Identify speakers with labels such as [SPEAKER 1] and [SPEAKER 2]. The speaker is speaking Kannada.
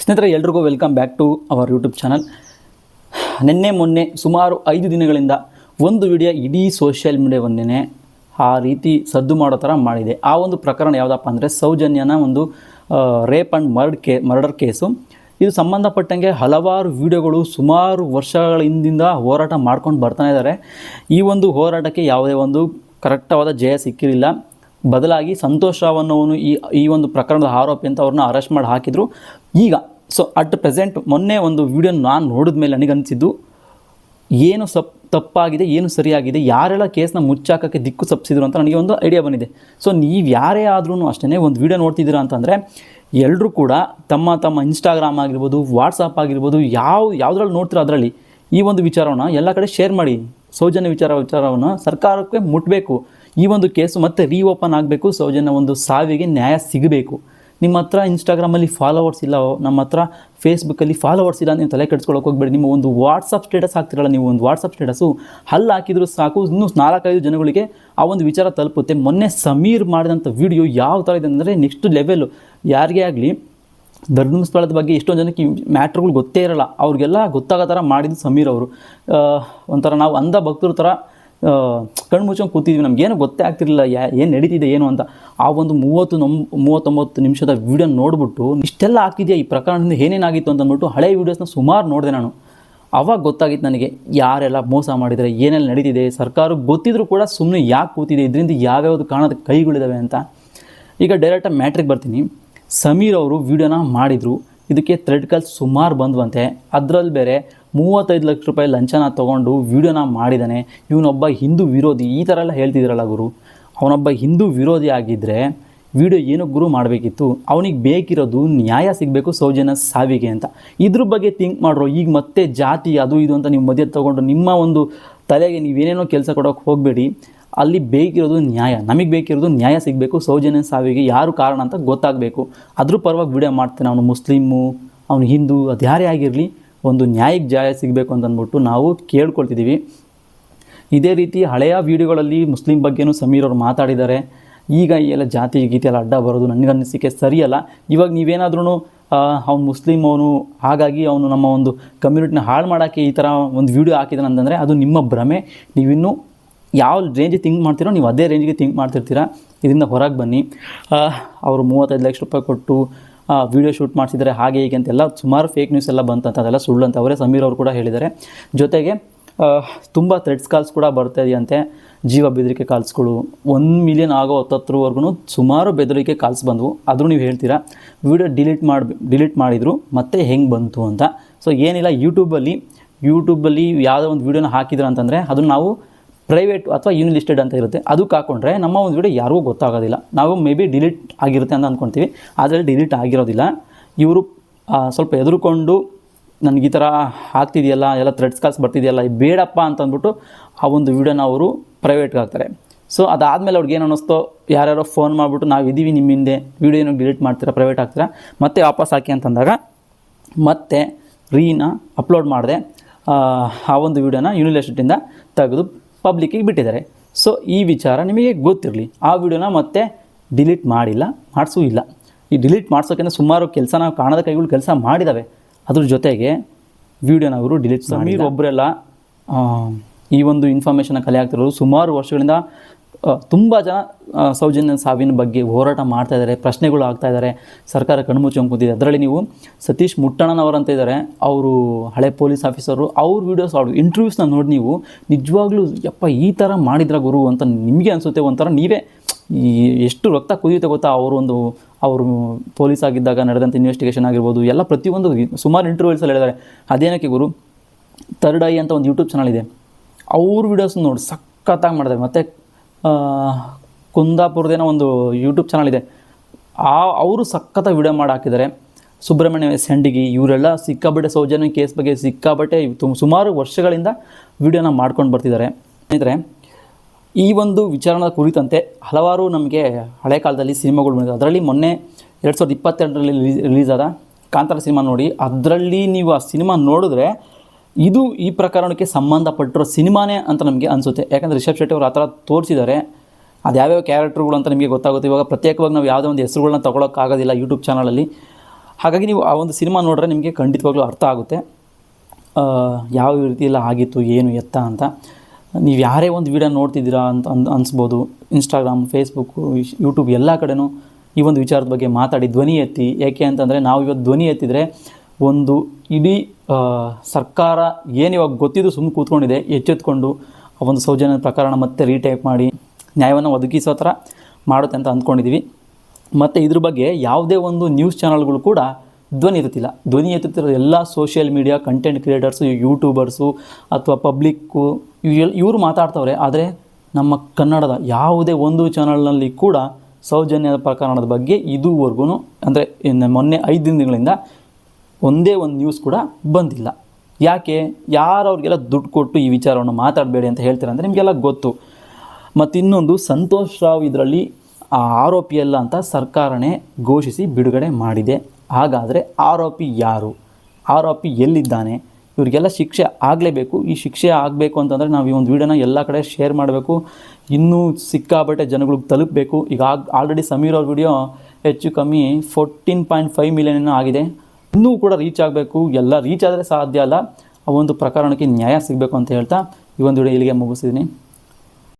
[SPEAKER 1] ಸ್ನೇಹಿತರೆ, ಎಲ್ರಿಗೂ welcome back to our YouTube channel. ನಿನ್ನೆ, ಮೊನ್ನೆ, ಸುಮಾರು ಐದು ದಿನಗಳಿಂದ ಒಂದು ವಿಡಿಯೋ ಇಡೀ ಸೋಷಿಯಲ್ ಮೀಡಿಯಾವನ್ನೇ ಆ ರೀತಿ ಸದ್ದು ಮಾಡೋ ಥರ ಮಾಡಿದೆ. ಆ ಒಂದು ಪ್ರಕರಣ ಯಾವುದಪ್ಪ ಅಂದರೆ, ಸೌಜನ್ಯನ ಒಂದು ರೇಪ್ ಆ್ಯಂಡ್ ಮರ್ಡ್ ಕೇ ಮರ್ಡರ್ ಕೇಸು ಇದು ಸಂಬಂಧಪಟ್ಟಂಗೆ ಹಲವಾರು ವಿಡಿಯೋಗಳು ಸುಮಾರು ವರ್ಷಗಳ ಹಿಂದಿಂದ ಹೋರಾಟ ಮಾಡ್ಕೊಂಡು ಬರ್ತಾನೆ ಇದ್ದಾರೆ. ಈ ಒಂದು ಹೋರಾಟಕ್ಕೆ ಯಾವುದೇ ಒಂದು ಕರೆಕ್ಟಾದ ಜಯ ಸಿಕ್ಕಿರಲಿಲ್ಲ. ಬದಲಾಗಿ ಸಂತೋಷ್ ರಾವ್ ಅನ್ನೋವನು ಈ ಈ ಒಂದು ಪ್ರಕರಣದ ಆರೋಪಿ ಅಂತ ಅವ್ರನ್ನ ಅರೆಸ್ಟ್ ಮಾಡಿ ಹಾಕಿದರು. ಈಗ ಸೊ ಅಟ್ ಪ್ರೆಸೆಂಟ್ ಮೊನ್ನೆ ಒಂದು ವಿಡಿಯೋ ನಾನು ನೋಡಿದ ಮೇಲೆ ನನಗನ್ಸಿದ್ದು ಏನು ಸಪ್, ತಪ್ಪಾಗಿದೆ, ಏನು ಸರಿಯಾಗಿದೆ, ಯಾರೆಲ್ಲ ಕೇಸ್ನ ಮುಚ್ಚಾಕಕ್ಕೆ ದಿಕ್ಕು ಸಪ್ಸಿದ್ರು ಅಂತ ನನಗೆ ಒಂದು ಐಡಿಯಾ ಬಂದಿದೆ. ಸೊ ನೀವು ಯಾರೇ ಆದ್ರೂ ಅಷ್ಟೇ ಒಂದು ವಿಡಿಯೋ ನೋಡ್ತಿದ್ದೀರಾ ಅಂತಂದರೆ ಎಲ್ಲರೂ ಕೂಡ ತಮ್ಮ ತಮ್ಮ ಇನ್ಸ್ಟಾಗ್ರಾಮ್ ಆಗಿರ್ಬೋದು ವಾಟ್ಸಪ್ ಆಗಿರ್ಬೋದು, ಯಾವ, ಯಾವುದ್ರಲ್ಲಿ ನೋಡ್ತೀರೋ ಅದರಲ್ಲಿ ಈ ಒಂದು ವಿಚಾರವನ್ನು ಎಲ್ಲ ಕಡೆ ಶೇರ್ ಮಾಡಿ. ಸೌಜನ್ಯ ವಿಚಾರ, ವಿಚಾರವನ್ನು ಸರ್ಕಾರಕ್ಕೆ ಮುಟ್ಟಬೇಕು ಈ ಒಂದು ಕೇಸು ಮತ್ತೆ ರೀಓಪನ್ ಆಗಬೇಕು. ಸೌಜನ್ಯ ಒಂದು ಸಾವಿಗೆ ನ್ಯಾಯ ಸಿಗಬೇಕು. ನಿಮ್ಮ ಹತ್ರ ಇನ್ಸ್ಟಾಗ್ರಾಮಲ್ಲಿ ಫಾಲೋವರ್ಸ್ ಇಲ್ಲ. ನಮ್ಮ ಹತ್ರ ಫೇಸ್ಬುಕ್ಕಲ್ಲಿ ಫಾಲೋವರ್ಸ್ ಇಲ್ಲ ನೀವು ತಲೆ ಕೆಡ್ಸ್ಕೊಳಕ್ಕೆ ಹೋಗ್ಬೇಡಿ. ನಿಮ್ಮ ಒಂದು ವಾಟ್ಸಪ್ ಸ್ಟೇಟಸ್ ಹಾಕ್ತಿರಲ್ಲ, ನೀವು ಒಂದು ವಾಟ್ಸಪ್ ಸ್ಟೇಟಸು ಹಲ್ಲು ಹಾಕಿದ್ರು ಸಾಕು. ಇನ್ನೂ ನಾಲ್ಕೈದು ಜನಗಳಿಗೆ ಆ ಒಂದು ವಿಚಾರ ತಲುಪುತ್ತೆ. ಮೊನ್ನೆ ಸಮೀರ್ ಮಾಡಿದಂಥ ವಿಡಿಯೋ ಯಾವ ಥರ ಇದೆ ಅಂದರೆ ನೆಕ್ಸ್ಟ್ ಲೆವೆಲ್ ಯಾರಿಗೇ ಆಗಲಿ ಧರ್ಮಸ್ಥಳದ ಬಗ್ಗೆ ಎಷ್ಟೊಂದು ಜನಕ್ಕೆ ಮ್ಯಾಟ್ರ್ಗಳು ಗೊತ್ತೇ ಇರಲ್ಲ. ಅವ್ರಿಗೆಲ್ಲ ಗೊತ್ತಾಗೋ ಥರ ಮಾಡಿದ್ದು ಸಮೀರ್ ಅವರು. ಒಂಥರ ನಾವು ಅಂಧ ಭಕ್ತರ ಥರ ಕಣ್ಣು ಮುಚ್ಕೊಂಡು ಕೂತಿದ್ವಿ. ನಮಗೇನು ಗೊತ್ತೇ ಆಗ್ತಿರಲಿಲ್ಲ. ಯಾ, ಏನು ನಡೀತಿದೆ, ಏನು ಅಂತ. ಆ ಒಂದು ಮೂವತ್ತು ನಮ್, ಮೂವತ್ತೊಂಬತ್ತು ನಿಮಿಷದ ವೀಡಿಯೋ ನೋಡ್ಬಿಟ್ಟು, ಇಷ್ಟೆಲ್ಲ ಆಗ್ತಿದೆಯಾ ಈ ಪ್ರಕರಣದಿಂದ ಏನೇನಾಗಿತ್ತು ಅಂತ ಅಂದ್ಬಿಟ್ಟು ಹಳೆ ವೀಡಿಯೋಸ್ನ ಸುಮಾರು ನೋಡಿದೆ ನಾನು. ಅವಾಗ ಗೊತ್ತಾಗಿತ್ತು ನನಗೆ, ಯಾರೆಲ್ಲ ಮೋಸ ಮಾಡಿದರೆ, ಏನೆಲ್ಲ ನಡೀತಿದೆ ಸರ್ಕಾರ ಗೊತ್ತಿದ್ರು ಕೂಡ ಸುಮ್ಮನೆ ಯಾಕೆ ಕೂತಿದೆ, ಇದರಿಂದ ಯಾವ್ಯಾವುದು ಕಾರಣದ ಕೈಗಳಿದಾವೆ ಅಂತ. ಈಗ ಡೈರೆಕ್ಟಾಗಿ ಮ್ಯಾಟ್ರಿಗೆ ಬರ್ತೀನಿ. ಸಮೀರ್ ಅವರು ವೀಡಿಯೋನ ಮಾಡಿದರು. ಇದಕ್ಕೆ ಥ್ರೆಡ್ ಕಾಲ್ಸ್ ಸುಮಾರು ಬಂದ್ವಂತೆ. ಅದರಲ್ಲಿ ಬೇರೆ ಮೂವತ್ತೈದು ಲಕ್ಷ ರೂಪಾಯಿ ಲಂಚನ ತೊಗೊಂಡು ವೀಡಿಯೋನ ಮಾಡಿದ್ದಾನೆ ಇವನೊಬ್ಬ ಹಿಂದೂ ವಿರೋಧಿ. ಈ ಥರ ಎಲ್ಲ ಹೇಳ್ತಿದ್ರಲ್ಲ ಗುರು? ಅವನೊಬ್ಬ ಹಿಂದೂ ವಿರೋಧಿ ಆಗಿದ್ದರೆ ವಿಡಿಯೋ ಏನೋ ಗುರು ಮಾಡಬೇಕಿತ್ತು? ಅವನಿಗೆ ಬೇಕಿರೋದು ನ್ಯಾಯ ಸಿಗಬೇಕು, ಸೌಜನ್ಯ ಸಾವಿಗೆ ಅಂತ. ಇದ್ರ ಬಗ್ಗೆ ಥಿಂಕ್ ಮಾಡ್ರೋ. ಈಗ ಮತ್ತೆ ಜಾತಿ ಅದು ಇದು ಅಂತ ನೀವು ಮಧ್ಯೆ ತೊಗೊಂಡು ನಿಮ್ಮ ಒಂದು ತಲೆಗೆ ನೀವೇನೇನೋ ಕೆಲಸ ಕೊಡೋಕೆ ಹೋಗಬೇಡಿ. ಅಲ್ಲಿ ಬೇಕಿರೋದು ನ್ಯಾಯ. ನಮಗೆ ಬೇಕಿರೋದು ನ್ಯಾಯ ಸಿಗಬೇಕು, ಸೌಜನ್ಯ ಸಾವಿಗೆ ಯಾರು ಕಾರಣ ಅಂತ ಗೊತ್ತಾಗಬೇಕು. ಅದ್ರ ಪರವಾಗಿ ವಿಡಿಯೋ ಮಾಡ್ತಾನೆ. ಅವನು ಮುಸ್ಲಿಮು, ಅವನು ಹಿಂದೂ ಅದು ಯಾರೇ ಆಗಿರಲಿ. ಒಂದು ನ್ಯಾಯಕ್ಕೆ ಜಾಯ ಸಿಗಬೇಕು ಅಂತಂದ್ಬಿಟ್ಟು ನಾವು ಕೇಳ್ಕೊಳ್ತಿದ್ದೀವಿ ಇದೇ ರೀತಿ ಹಳೆಯ ವಿಡಿಯೋಗಳಲ್ಲಿ ಮುಸ್ಲಿಂ ಬಗ್ಗೆನೂ ಸಮೀರ್ ಅವರು ಮಾತಾಡಿದ್ದಾರೆ. ಈಗ ಈ ಎಲ್ಲ ಜಾತಿ ಗೀತೆ ಎಲ್ಲ ಅಡ್ಡ ಬರೋದು ನನಗನ್ನಿಸಿಕೆ ಸರಿಯಲ್ಲ. ಇವಾಗ ನೀವೇನಾದ್ರೂ ಅವ್ನು ಮುಸ್ಲಿಂ ಅವನು, ಹಾಗಾಗಿ ಅವನು ನಮ್ಮ ಒಂದು ಕಮ್ಯುನಿಟಿನ ಹಾಳು ಮಾಡೋಕ್ಕೆ ಈ ಥರ ಒಂದು ವಿಡಿಯೋ ಹಾಕಿದಾನೆ ಅಂತಂದರೆ ಅದು ನಿಮ್ಮ ಭ್ರಮೆ. ನೀವಿನ್ನೂ ಯಾವ ರೇಂಜ್ ಥಿಂಕ್ ಮಾಡ್ತೀರೋ ನೀವು ಅದೇ ರೇಂಜಿಗೆ ಥಿಂಕ್ ಮಾಡ್ತಿರ್ತೀರ. ಇದರಿಂದ ಹೊರಗೆ ಬನ್ನಿ. ಅವರು ಮೂವತ್ತೈದು ಲಕ್ಷ ರೂಪಾಯಿ ಕೊಟ್ಟು ವಿಡಿಯೋ ಶೂಟ್ ಮಾಡಿಸಿದರೆ ಹಾಗೆ ಹೀಗೆ ಅಂತೆಲ್ಲ ಸುಮಾರು ಫೇಕ್ ನ್ಯೂಸ್ ಎಲ್ಲ ಬಂತಂತ, ಅದೆಲ್ಲ ಸುಳ್ಳು ಅಂತ ಅವರೇ ಸಮೀರ್ ಅವರು ಕೂಡ ಹೇಳಿದ್ದಾರೆ. ಜೊತೆಗೆ ತುಂಬ ಥ್ರೆಡ್ಸ್ ಕಾಲ್ಸ್ ಕೂಡ ಬರ್ತಾ ಇದೆಯಂತೆ. ಜೀವ ಬೆದರಿಕೆ ಕಾಲ್ಸ್ಗಳು ಒಂದು ಮಿಲಿಯನ್ ಆಗೋ ಹತ್ತತ್ರವರೆಗೂ ಸುಮಾರು ಬೆದರಿಕೆ ಕಾಲ್ಸ್ ಬಂದವು. ಆದರೂ ನೀವು ಹೇಳ್ತೀರಾ ವಿಡಿಯೋ ಡಿಲೀಟ್ ಮಾಡಿ ಡಿಲೀಟ್ ಮಾಡಿದರು, ಮತ್ತೆ ಹೆಂಗೆ ಬಂತು ಅಂತ. ಸೊ ಏನಿಲ್ಲ ಯೂಟ್ಯೂಬಲ್ಲಿ ಯೂಟ್ಯೂಬಲ್ಲಿ ಯಾವುದೋ ಒಂದು ವೀಡಿಯೋನ ಹಾಕಿದ್ರು ಅಂತಂದರೆ ಅದನ್ನು ನಾವು ಪ್ರೈವೇಟ್ ಅಥವಾ ಯೂನಿಲಿಸ್ಟೆಡ್ ಅಂತ ಇರುತ್ತೆ. ಅದಕ್ಕೆ ಹಾಕೊಂಡ್ರೆ ನಮ್ಮ ಒಂದು ವಿಡಿಯೋ ಯಾರಿಗೂ ಗೊತ್ತಾಗೋದಿಲ್ಲ. ನಾವು ಮೇ ಬಿ ಡಿಲೀಟ್ ಆಗಿರುತ್ತೆ ಅಂತ ಅಂದ್ಕೊಳ್ತೀವಿ ಆದರೆ ಡಿಲೀಟ್ ಆಗಿರೋದಿಲ್ಲ. ಇವರು ಸ್ವಲ್ಪ ಎದುರುಕೊಂಡು ನನಗೆ ಈ ಥರ ಆಗ್ತಿದೆಯಲ್ಲ, ಎಲ್ಲ ಥ್ರೆಡ್ಸ್ ಕಾಲ್ಸ್ ಬರ್ತಿದೆಯಲ್ಲ ಬೇಡಪ್ಪ ಅಂತ ಅಂದ್ಬಿಟ್ಟು ಆ ಒಂದು ವಿಡಿಯೋನ ಅವರು ಪ್ರೈವೇಟ್ಗೆ ಹಾಕ್ತಾರೆ. ಸೊ ಅದಾದಮೇಲೆ ಅವ್ರಿಗೆ ಏನು ಅನ್ನಿಸ್ತೋ, ಯಾರ್ಯಾರೋ ಫೋನ್ ಮಾಡಿಬಿಟ್ಟು, ನಾವು ಇದ್ದೀವಿ ನಿಮ್ಮ ಹಿಂದೆ. ವೀಡಿಯೋನ ಡಿಲೀಟ್ ಮಾಡ್ತೀರಾ, ಪ್ರೈವೇಟ್ ಹಾಕ್ತೀರಾ? ಮತ್ತೆ ವಾಪಸ್ ಹಾಕಿ ಅಂತಂದಾಗ, ಮತ್ತೆ ರೀನ ಅಪ್ಲೋಡ್ ಮಾಡಿದೆ, ಆ ಒಂದು ವಿಡಿಯೋನ ಯೂನಿವರ್ಸಿಟಿಯಿಂದ ತೆಗೆದು ಪಬ್ಲಿಕ್ಕಿಗೆ ಬಿಟ್ಟಿದ್ದಾರೆ. ಸೊ ಈ ವಿಚಾರ ನಿಮಗೆ ಗೊತ್ತಿರಲಿ. ಆ ವಿಡಿಯೋನ ಮತ್ತೆ ಡಿಲೀಟ್ ಮಾಡಿಲ್ಲ ಮಾಡಿಸೂ ಇಲ್ಲ. ಈ ಡಿಲೀಟ್ ಮಾಡ್ಸೋಕ್ಕಿಂತ ಸುಮಾರು ಕೆಲಸ ನಾವು ಕಾಣದ ಕೈಗಳು ಕೆಲಸ ಮಾಡಿದ್ದಾವೆ ಅದ್ರ ಜೊತೆಗೆ ವಿಡಿಯೋನ ಅವರು ಡಿಲೀಟ್ ಸಮೀರ್ ಒಬ್ಬರೆಲ್ಲ ಈ ಒಂದು ಇನ್ಫಾರ್ಮೇಷನ್ನ ಕಲೆ ಆಗ್ತಿರೋದು ಸುಮಾರು ವರ್ಷಗಳಿಂದ ತುಂಬ ಜನ ಸೌಜನ್ಯ ಸಾವಿನ ಬಗ್ಗೆ ಹೋರಾಟ ಮಾಡ್ತಾ ಇದ್ದಾರೆ, ಪ್ರಶ್ನೆಗಳು ಆಗ್ತಾ ಇದ್ದಾರೆ. ಸರ್ಕಾರ ಕಣ್ಮುಚ್ಚಿ ಕೂತಿದೆ. ಅದರಲ್ಲಿ ನೀವು ಸತೀಶ್ ಮುಟ್ಟಣ್ಣನವರಂತ ಇದ್ದಾರೆ ಅವರು ಹಳೆ ಪೊಲೀಸ್ ಆಫೀಸರು, ಅವ್ರ ವೀಡಿಯೋಸ್ ಅವರು ಇಂಟರ್ವ್ಯೂಸ್ನ ನೋಡಿ ನೀವು ನಿಜವಾಗ್ಲೂ ಯಪ್ಪ ಈ ಥರ ಮಾಡಿದ್ರ ಗುರು ಅಂತ ನಿಮಗೆ ಅನಿಸುತ್ತೆ ಒಂಥರ ನೀವೇ ಈ ಎಷ್ಟು ರಕ್ತ ಕುದಿಯುತ್ತೆ ಗೊತ್ತಾ? ಅವರು ಒಂದು, ಅವರು ಪೊಲೀಸ್ ಆಗಿದ್ದಾಗ ನಡೆದಂಥ ಇನ್ವೆಸ್ಟಿಗೇಷನ್ ಆಗಿರ್ಬೋದು, ಎಲ್ಲ ಪ್ರತಿಯೊಂದು ಸುಮಾರು ಇಂಟರ್ವ್ಯೂಸಲ್ಲಿ ಹೇಳಿದ್ದಾರೆ. ಅದೇನಕ್ಕೆ ಗುರು? ತರ್ಡ್ ಐ ಅಂತ ಒಂದು ಯೂಟ್ಯೂಬ್ ಚಾನಲ್ ಇದೆ. ಅವ್ರ ವೀಡಿಯೋಸ್ ನೋಡಿ ಸಖತ್ತಾಗಿ ಮಾಡಿದ್ದಾರೆ ಮತ್ತು ಕುಂದಾಪುರದೇನೋ ಒಂದು ಯೂಟ್ಯೂಬ್ ಚಾನಲ್ ಇದೆ. ಆ, ಅವರು ಸಖತ್ತ ವಿಡಿಯೋ ಮಾಡಿ ಹಾಕಿದ್ದಾರೆ ಸುಬ್ರಹ್ಮಣ್ಯ ಸೆಂಡಿಗಿ ಇವರೆಲ್ಲ ಸಿಕ್ಕಾಬಟ್ಟೆ ಸೌಜನ್ಯ ಕೇಸ್ ಬಗ್ಗೆ ಸಿಕ್ಕಾಬಟ್ಟೆ ಸುಮಾರು ವರ್ಷಗಳಿಂದ ವಿಡಿಯೋನ ಮಾಡ್ಕೊಂಡು ಬರ್ತಿದ್ದಾರೆ ಸ್ನೇಹಿತರೆ, ಈ ಒಂದು ವಿಚಾರಣದ ಕುರಿತಂತೆ ಹಲವಾರು ನಮಗೆ ಹಳೆ ಕಾಲದಲ್ಲಿ ಸಿನಿಮಾಗಳು ಬಂದಿದೆ ಅದರಲ್ಲಿ ಮೊನ್ನೆ ಎರಡು ಸಾವಿರದ ಇಪ್ಪತ್ತೆರಡರಲ್ಲಿ ರಿಲೀಸ್ ಆದ ಕಾಂತಾರ ಸಿನಿಮಾ ನೋಡಿ, ಅದರಲ್ಲಿ ನೀವು ಆ ಸಿನಿಮಾ ನೋಡಿದ್ರೆ ಇದು ಈ ಪ್ರಕರಣಕ್ಕೆ ಸಂಬಂಧಪಟ್ಟಿರೋ ಸಿನಿಮಾನೇ ಅಂತ ನಮಗೆ ಅನಿಸುತ್ತೆ. ಯಾಕಂದರೆ ರಿಷಬ್ ಶೆಟ್ಟಿ ಅವರು ಆ ಥರ ತೋರಿಸಿದ್ದಾರೆ ಅದು ಯಾವ್ಯಾವ ಕ್ಯಾರೆಕ್ಟರ್ಗಳು ಅಂತ ನಿಮಗೆ ಗೊತ್ತಾಗುತ್ತೆ. ಇವಾಗ ಪ್ರತ್ಯೇಕವಾಗಿ ನಾವು ಯಾವುದೇ ಒಂದು ಹೆಸರುಗಳನ್ನ ತೊಗೊಳೋಕ್ಕಾಗೋದಿಲ್ಲ ಯೂಟ್ಯೂಬ್ ಚಾನಲಲ್ಲಿ ಹಾಗಾಗಿ ನೀವು ಆ ಒಂದು ಸಿನಿಮಾ ನೋಡಿದ್ರೆ ನಿಮಗೆ ಖಂಡಿತವಾಗ್ಲೂ ಅರ್ಥ ಆಗುತ್ತೆ. ಯಾವ ರೀತಿ ಎಲ್ಲ ಆಗಿತ್ತು, ಏನು ಎತ್ತ ಅಂತ. ನೀವು ಯಾರೇ ಒಂದು ವಿಡಿಯೋ ನೋಡ್ತಿದ್ದೀರಾ ಅಂತ ಅನ್, ಅನಿಸ್ಬೋದು. ಇನ್ಸ್ಟಾಗ್ರಾಮ್ ಫೇಸ್ಬುಕ್ಕು ಯೂಟ್ಯೂಬ್ ಎಲ್ಲ ಕಡೆನೂ ಈ ಒಂದು ವಿಚಾರದ ಬಗ್ಗೆ ಮಾತಾಡಿ ಧ್ವನಿ ಎತ್ತಿ. ಯಾಕೆ ಅಂತಂದರೆ ನಾವು ಇವತ್ತು ಧ್ವನಿ ಎತ್ತಿದರೆ ಒಂದು ಇಡೀ ಸರ್ಕಾರ ಏನು ಇವಾಗ ಗೊತ್ತಿದ್ದು ಸುಮ್ಮನೆ ಕೂತ್ಕೊಂಡಿದೆ, ಎಚ್ಚೆತ್ಕೊಂಡು ಆ ಒಂದು ಸೌಜನ್ಯ ಪ್ರಕರಣ ಮತ್ತೆ ರೀಟೈಪ್ ಮಾಡಿ, ನ್ಯಾಯವನ್ನು ಒದಗಿಸೋ ಥರ ಮಾಡುತ್ತೆ ಅಂತ ಅಂದ್ಕೊಂಡಿದ್ದೀವಿ ಮತ್ತು ಇದ್ರ ಬಗ್ಗೆ ಯಾವುದೇ ಒಂದು ನ್ಯೂಸ್ ಚಾನಲ್ಗಳು ಕೂಡ ಧ್ವನಿ ಎತ್ತುತ್ತಿಲ್ಲ. ಧ್ವನಿ ಎತ್ತುತ್ತಿರೋ ಎಲ್ಲ social media content creators, YouTubers ಅಥವಾ ಪಬ್ಲಿಕ್ಕು ಇವರು ಮಾತಾಡ್ತವ್ರೆ, ಆದರೆ ನಮ್ಮ ಕನ್ನಡದ ಯಾವುದೇ ಒಂದು ಚಾನಲ್ನಲ್ಲಿ ಕೂಡ ಸೌಜನ್ಯದ ಪ್ರಕರಣದ ಬಗ್ಗೆ ಇದುವರೆಗೂ ಅಂದರೆ ಮೊನ್ನೆ ಐದು ದಿನಗಳಿಂದ ಒಂದೇ ಒಂದು ನ್ಯೂಸ್ ಕೂಡ ಬಂದಿಲ್ಲ. ಯಾಕೆ? ಯಾರು ಅವ್ರಿಗೆಲ್ಲ ದುಡ್ಡು ಕೊಟ್ಟು ಈ ವಿಚಾರವನ್ನು ಮಾತಾಡಬೇಡಿ ಅಂತ ಹೇಳ್ತಾರೆ ಅಂದರೆ ನಿಮಗೆಲ್ಲ ಗೊತ್ತು. ಮತ್ತಿನ್ನೊಂದು ಸಂತೋಷ್ ರಾವ್ ಇದರಲ್ಲಿ ಆ ಆರೋಪಿ ಅಲ್ಲ ಅಂತ ಸರ್ಕಾರನೇ ಘೋಷಿಸಿ ಬಿಡುಗಡೆ ಮಾಡಿದೆ. ಹಾಗಾದರೆ ಆರೋಪಿ ಯಾರು? ಆರೋಪಿ ಎಲ್ಲಿದ್ದಾನೆ? ಇವರಿಗೆಲ್ಲ ಶಿಕ್ಷೆ ಆಗಲೇಬೇಕು. ಈ ಶಿಕ್ಷೆ ಆಗಬೇಕು ಅಂತಂದರೆ ನಾವು ಈ ಒಂದು ವೀಡಿಯೋನ ಎಲ್ಲ ಕಡೆ ಶೇರ್ ಮಾಡಬೇಕು. ಇನ್ನೂ ಸಿಕ್ಕಾಬಟ್ಟೆ ಜನಗಳಿಗೆ ತಲುಪಬೇಕು. ಈಗ ಆಲ್ರೆಡಿ ಸಮೀರ್ ಅವ್ರ ವಿಡಿಯೋ ಹೆಚ್ಚು ಕಮ್ಮಿ ಫೋರ್ಟೀನ್ ಪಾಯಿಂಟ್ ಫೈವ್ ಮಿಲಿಯನ್ ಆಗಿದೆ. ಇನ್ನೂ ಕೂಡ ರೀಚ್ ಆಗಬೇಕು. ಎಲ್ಲ ರೀಚ್ ಆದರೆ ಸಾಧ್ಯ ಅಲ್ಲ. ಆ ಒಂದು ಪ್ರಕರಣಕ್ಕೆ ನ್ಯಾಯ ಸಿಗಬೇಕು ಅಂತ ಹೇಳ್ತಾ ಈ ಒಂದು ವಿಡಿಯೋ ಇಲ್ಲಿಗೆ ಮುಗಿಸಿದ್ದೀನಿ